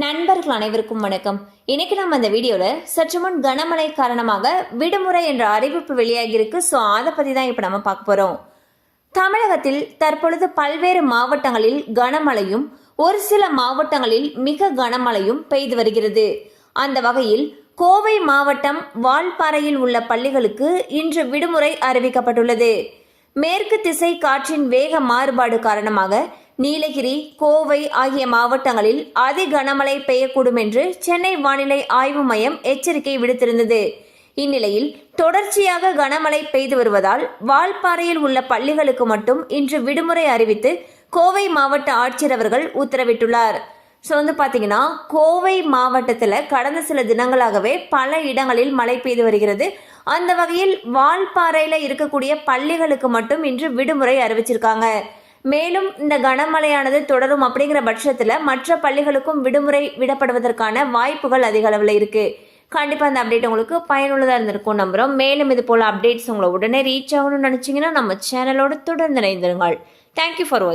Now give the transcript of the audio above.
நண்பர்கள் அனைவருக்கும் வணக்கம். இன்னைக்கு நம்ம இந்த வீடியோல சற்று முன் கனமழை காரணமாக விடுமுறை என்ற அறிவிப்பு வெளியாகியிருக்கு. ஸோ அதை பத்தி தான் இப்போ நம்ம பார்க்க போறோம். தமிழகத்தில் தற்பொழுது பல்வேறு மாவட்டங்களில் கனமழையும் ஒரு சில மாவட்டங்களில் மிக கனமழையும் பெய்து வருகிறது. அந்த வகையில் கோவை மாவட்டம் வால்பாறையில் உள்ள பள்ளிகளுக்கு இன்று விடுமுறை அறிவிக்கப்பட்டுள்ளது. மேற்கு திசை காற்றின் வேக மாறுபாடு காரணமாக நீலகிரி கோவை ஆகிய மாவட்டங்களில் அதி கனமழை பெய்யக்கூடும் என்று சென்னை வானிலை ஆய்வு மையம் எச்சரிக்கை விடுத்திருந்தது. இந்நிலையில் தொடர்ச்சியாக கனமழை பெய்து வருவதால் வால்பாறையில் உள்ள பள்ளிகளுக்கு மட்டும் இன்று விடுமுறை அறிவித்து கோவை மாவட்ட ஆட்சியர் அவர்கள் உத்தரவிட்டுள்ளார். ஸோ வந்து பார்த்தீங்கன்னா கோவை மாவட்டத்தில் கடந்த சில தினங்களாகவே பல இடங்களில் மழை பெய்து வருகிறது. அந்த வகையில் வால்பாறையில் இருக்கக்கூடிய பள்ளிகளுக்கு மட்டும் இன்று விடுமுறை அறிவிச்சிருக்காங்க. மேலும் இந்த கனமழையானது தொடரும் அப்படிங்கிற பட்சத்தில் மற்ற பள்ளிகளுக்கும் விடுமுறை விடப்படுவதற்கான வாய்ப்புகள் அதிக அளவில் இருக்கு. கண்டிப்பாக அந்த அப்டேட் உங்களுக்கு பயனுள்ளதாக இருந்திருக்கும் நம்புகிறோம் மேலும் இது போல் அப்டேட்ஸ் உங்களை உடனே ரீச் ஆகணும்னு நினச்சிங்கன்னா நம்ம சேனலோட தொடர்ந்து இணைந்திருங்கள். தேங்க்யூ ஃபார் வாட்சிங்